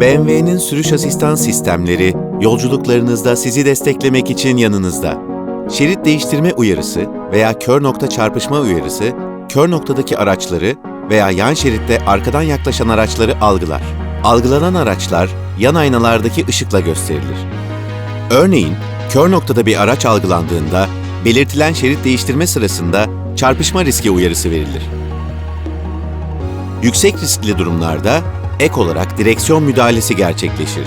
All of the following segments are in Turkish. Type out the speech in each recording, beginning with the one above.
BMW'nin sürüş asistan sistemleri yolculuklarınızda sizi desteklemek için yanınızda. Şerit değiştirme uyarısı veya kör nokta çarpışma uyarısı, kör noktadaki araçları veya yan şeritte arkadan yaklaşan araçları algılar. Algılanan araçlar yan aynalardaki ışıkla gösterilir. Örneğin, kör noktada bir araç algılandığında belirtilen şerit değiştirme sırasında çarpışma riski uyarısı verilir. Yüksek riskli durumlarda ek olarak direksiyon müdahalesi gerçekleşir.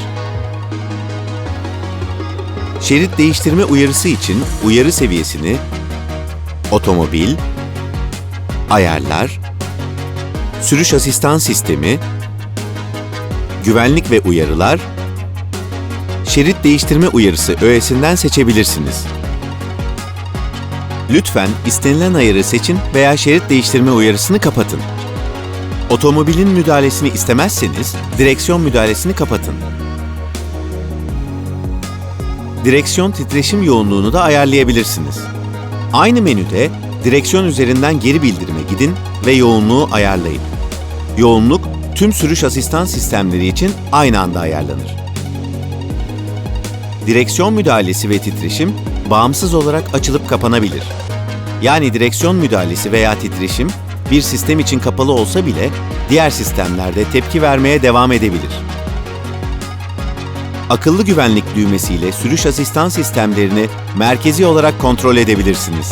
Şerit değiştirme uyarısı için uyarı seviyesini otomobil, ayarlar, sürüş asistan sistemi, güvenlik ve uyarılar, şerit değiştirme uyarısı öğesinden seçebilirsiniz. Lütfen istenilen ayarı seçin veya şerit değiştirme uyarısını kapatın. Otomobilin müdahalesini istemezseniz direksiyon müdahalesini kapatın. Direksiyon titreşim yoğunluğunu da ayarlayabilirsiniz. Aynı menüde direksiyon üzerinden geri bildirime gidin ve yoğunluğu ayarlayın. Yoğunluk tüm sürüş asistan sistemleri için aynı anda ayarlanır. Direksiyon müdahalesi ve titreşim bağımsız olarak açılıp kapanabilir. Yani direksiyon müdahalesi veya titreşim bir sistem için kapalı olsa bile diğer sistemlerde tepki vermeye devam edebilir. Akıllı güvenlik düğmesiyle sürüş asistan sistemlerini merkezi olarak kontrol edebilirsiniz.